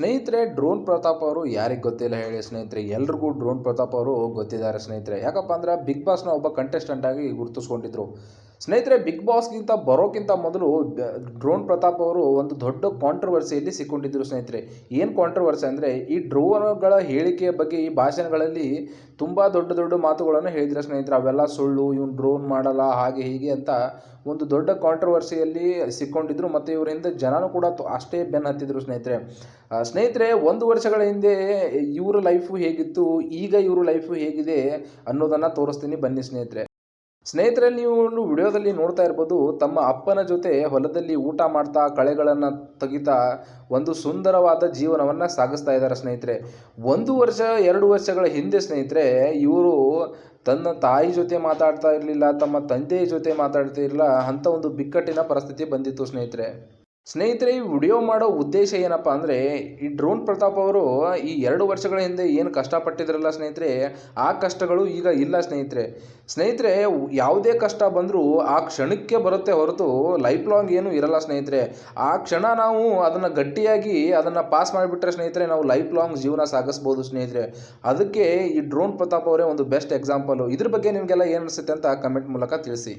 ಸ್ನೇಹಿತರೆ, ಡ್ರೋನ್ ಪ್ರತಾಪ್ ಅವರು ಯಾರಿಗೆ ಗೊತ್ತಿಲ್ಲ ಹೇಳಿ ಸ್ನೇಹಿತರೆ, ಎಲ್ರಿಗೂ ಡ್ರೋನ್ ಪ್ರತಾಪ್ ಅವರು ಗೊತ್ತಿದ್ದಾರೆ ಸ್ನೇಹಿತರೆ. ಯಾಕಪ್ಪ ಅಂದ್ರೆ ಬಿಗ್ ಬಾಸ್ನ ಒಬ್ಬ ಕಂಟೆಸ್ಟೆಂಟ್ ಆಗಿ ಗುರುತಿಸ್ಕೊಂಡಿದ್ರು. ಸ್ನೇಹಿತರೆ ಬಿಗ್ ಬಾಸ್ಗಿಂತ ಬರೋಕ್ಕಿಂತ ಮೊದಲು ಡ್ರೋನ್ ಪ್ರತಾಪ್ ಅವರು ಒಂದು ದೊಡ್ಡ ಕಾಂಟ್ರವರ್ಸಿಯಲ್ಲಿ ಸಿಕ್ಕೊಂಡಿದ್ದರು ಸ್ನೇಹಿತರೆ. ಏನು ಕಾಂಟ್ರವರ್ಸಿ ಅಂದರೆ, ಈ ಡ್ರೋನ್ಗಳ ಹೇಳಿಕೆಯ ಬಗ್ಗೆ ಈ ಭಾಷಣಗಳಲ್ಲಿ ತುಂಬ ದೊಡ್ಡ ದೊಡ್ಡ ಮಾತುಗಳನ್ನು ಹೇಳಿದ್ರು ಸ್ನೇಹಿತರೆ. ಅವೆಲ್ಲ ಸುಳ್ಳು, ಇವನು ಡ್ರೋನ್ ಮಾಡಲ್ಲ, ಹಾಗೆ ಹೀಗೆ ಅಂತ ಒಂದು ದೊಡ್ಡ ಕಾಂಟ್ರವರ್ಸಿಯಲ್ಲಿ ಸಿಕ್ಕೊಂಡಿದ್ರು ಮತ್ತು ಇವರಿಂದ ಜನನೂ ಕೂಡ ಅಷ್ಟೇ ಬೆನ್ನು ಹತ್ತಿದ್ರು ಸ್ನೇಹಿತರೆ. ಸ್ನೇಹಿತರೆ, ಒಂದು ವರ್ಷಗಳ ಹಿಂದೆ ಇವರ ಲೈಫು ಹೇಗಿತ್ತು, ಈಗ ಇವರ ಲೈಫು ಹೇಗಿದೆ ಅನ್ನೋದನ್ನು ತೋರಿಸ್ತೀನಿ ಬನ್ನಿ ಸ್ನೇಹಿತರೆ. ಸ್ನೇಹಿತರೆ ನೀವು ಒಂದು ವಿಡಿಯೋದಲ್ಲಿ ನೋಡ್ತಾ ಇರ್ಬೋದು, ತಮ್ಮ ಅಪ್ಪನ ಜೊತೆ ಹೊಲದಲ್ಲಿ ಊಟ ಮಾಡ್ತಾ, ಕಳೆಗಳನ್ನು ತೆಗಿತಾ ಒಂದು ಸುಂದರವಾದ ಜೀವನವನ್ನು ಸಾಗಿಸ್ತಾ ಇದ್ದಾರೆ ಸ್ನೇಹಿತರೆ. ಒಂದು ವರ್ಷ, ಎರಡು ವರ್ಷಗಳ ಹಿಂದೆ ಸ್ನೇಹಿತರೆ, ಇವರು ತನ್ನ ತಾಯಿ ಜೊತೆ ಮಾತಾಡ್ತಾ ಇರಲಿಲ್ಲ, ತಮ್ಮ ತಂದೆಯ ಜೊತೆ ಮಾತಾಡ್ತಾ ಇರಲಿಲ್ಲ ಅಂಥ ಒಂದು ಬಿಕ್ಕಟ್ಟಿನ ಪರಿಸ್ಥಿತಿ ಬಂದಿತ್ತು ಸ್ನೇಹಿತರೆ. ಸ್ನೇಹಿತರೆ, ಈ ವಿಡಿಯೋ ಮಾಡೋ ಉದ್ದೇಶ ಏನಪ್ಪ ಅಂದರೆ, ಈ ಡ್ರೋನ್ ಪ್ರತಾಪ್ ಅವರು ಈ ಎರಡು ವರ್ಷಗಳ ಹಿಂದೆ ಏನು ಕಷ್ಟಪಟ್ಟಿದ್ರಲ್ಲ ಸ್ನೇಹಿತರೆ, ಆ ಕಷ್ಟಗಳು ಈಗ ಇಲ್ಲ ಸ್ನೇಹಿತರೆ. ಸ್ನೇಹಿತರೆ, ಯಾವುದೇ ಕಷ್ಟ ಬಂದರೂ ಆ ಕ್ಷಣಕ್ಕೆ ಬರುತ್ತೆ ಹೊರತು ಲೈಫ್ ಲಾಂಗ್ ಏನು ಇರಲ್ಲ ಸ್ನೇಹಿತರೆ. ಆ ಕ್ಷಣ ನಾವು ಅದನ್ನು ಗಟ್ಟಿಯಾಗಿ ಅದನ್ನು ಪಾಸ್ ಮಾಡಿಬಿಟ್ರೆ ಸ್ನೇಹಿತರೆ, ನಾವು ಲೈಫ್ ಲಾಂಗ್ ಜೀವನ ಸಾಗಿಸ್ಬೋದು ಸ್ನೇಹಿತರೆ. ಅದಕ್ಕೆ ಈ ಡ್ರೋನ್ ಪ್ರತಾಪ್ ಅವರೇ ಒಂದು ಬೆಸ್ಟ್ ಎಕ್ಸಾಂಪಲು ಇದ್ರ ಬಗ್ಗೆ ನಿಮಗೆಲ್ಲ ಏನು ಅನಿಸುತ್ತೆ ಅಂತ ಕಮೆಂಟ್ ಮೂಲಕ ತಿಳಿಸಿ.